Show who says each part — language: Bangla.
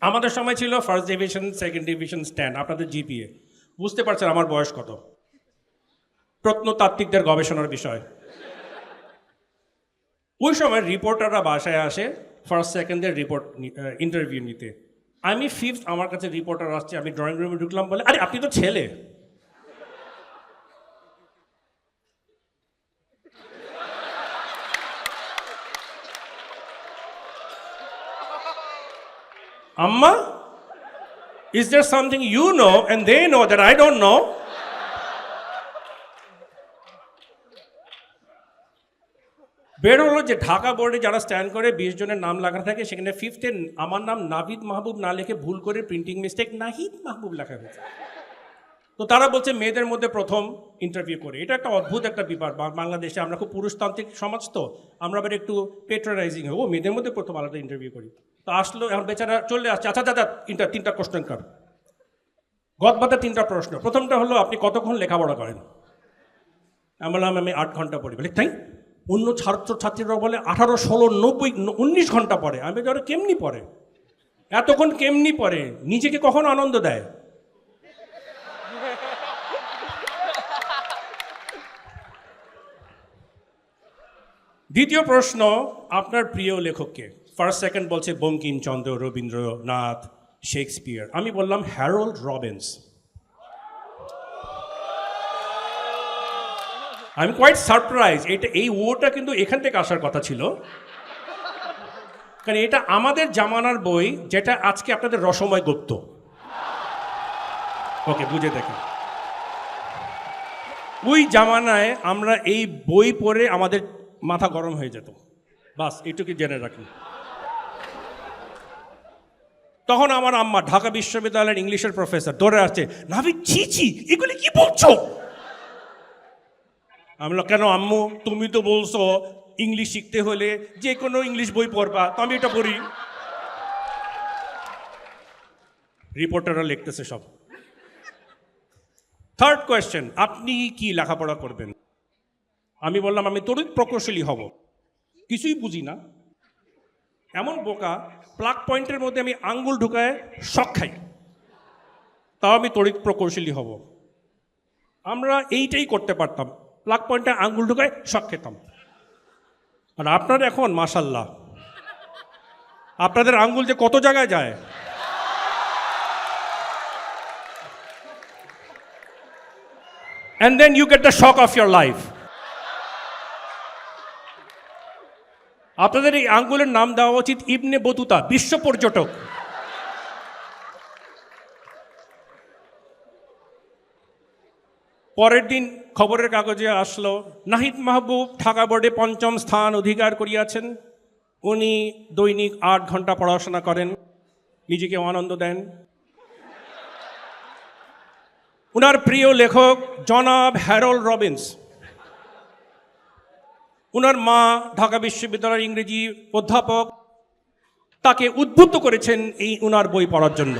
Speaker 1: আমাদের সময় ছিল first division second division stand আপনাদের জিপিএ বুঝতে পারছেন আমার বয়স কত? প্রত্নতাত্ত্বিকদের গবেষণার বিষয়। ওই সময় রিপোর্টাররা বাসায় আসে ফার্স্ট সেকেন্ডের রিপোর্ট ইন্টারভিউ নিতে। আমি ফিফথ আমার কাছে রিপোর্টার আসছে, আমি ড্রয়িং রুমে ঢুকলাম বলে, আরে, আপনি তো ছেলে। আম্মা is there something you know and they know that I don't know? বের হলো যে ঢাকা বোর্ডে যারা স্ট্যান্ড করে, বিশ জনের নাম লাগানো থাকে, সেখানে ফিফথে আমার নাম নাবিদ মাহবুব না লিখে ভুল করে প্রিন্টিং মিস্টেক নাহিদ মাহবুব লেখা হয়েছে তো তারা বলছে মেয়েদের মধ্যে প্রথম ইন্টারভিউ করে। এটা একটা অদ্ভুত একটা ব্যাপার। বাংলাদেশে আমরা খুব পুরুষতান্ত্রিক সমাজ তো, আমরা আবার একটু পেট্রোনাইজিং ও মেয়েদের মধ্যে প্রথম আলাদা ইন্টারভিউ করি। তো আসলো এখন বেচারা চলে আসছে। আচ্ছা দাদা তিনটা তিনটা কোশ্চেন কর? গদবাতে তিনটা প্রশ্ন। প্রথমটা হলো, আপনি কতক্ষণ লেখাপড়া করেন? আমি বললাম, আমি আট ঘণ্টা পড়ি। বলে, তাই? অন্য ছাত্র ছাত্রীরা বলে আঠারো, ষোলো, নব্বই উনিশ ঘণ্টা পড়ে। আমি ধরো কেমনি পড়ে? এতক্ষণ কেমনি পড়ে? নিজেকে কখনো আনন্দ দেয়? দ্বিতীয় প্রশ্ন, আপনার প্রিয় লেখককে। ফার্স্ট সেকেন্ড বলছে বঙ্কিমচন্দ্র, রবীন্দ্রনাথ শেক্সপিয়ার আমি বললাম হ্যারোল্ড রবিন্স আমি কোয়াইট সারপ্রাইজ এটা, এই ওটা কিন্তু এখান থেকে আসার কথা ছিল। কারণ এটা আমাদের জামানার বই, যেটা আজকে আপনাদের রসময় গুপ্ত। ওকে বুঝে দেখেন। ওই জামানায় আমরা এই বই পড়ে আমাদের মাথা গরম হয়ে যেত। বাস এটুকু জেনে রাখুন। তখন আমার আম্মা ঢাকা বিশ্ববিদ্যালয়ের ইংলিশের প্রফেসর, দৌড়ে আসছে নাভি ছি ছি, এগুলি কি বলছো? আমি কেন আম্মু, তুমি তো বলছো ইংলিশ শিখতে হলে যে কোনো ইংলিশ বই পড়বা, তো আমি এটা পড়ি। রিপোর্টাররা লিখতেছে সব। থার্ড কোয়েশ্চেন আপনি কি লেখাপড়া করবেন? আমি বললাম, আমি তড়িৎ প্রকৌশলী হব। কিছুই বুঝি না। এমন বোকা প্লাগ পয়েন্টের মধ্যে আমি আঙ্গুল ঢুকায় শখ খাই। তাও আমি তড়িৎ প্রকৌশলী হব। আমরা এইটাই করতে পারতাম। প্লাগ পয়েন্টে আঙ্গুল ঢুকায় শখ খেতাম। আর আপনার এখন মাসাল্লাহ আপনাদের আঙ্গুল যে কত জায়গায় যায়? And then you get the shock of your life. আপনাদের এই আঙ্গুলের নাম দেওয়া উচিত ইবনে বতুতা, বিশ্ব পর্যটক। পরের দিন খবরের কাগজে আসলো, নাহিদ মাহবুব ঢাকা বোর্ডে পঞ্চম স্থান অধিকার করিয়াছেন। উনি দৈনিক আট ঘণ্টা পড়াশোনা করেন, নিজেকে আনন্দ দেন। উনার প্রিয় লেখক জনাব হ্যারোল্ড রবিন্স। উনার মা ঢাকা বিশ্ববিদ্যালয়ের ইংরেজি অধ্যাপক তাকে উদ্বুদ্ধ করেছেন এই উনার বই পড়ার জন্য।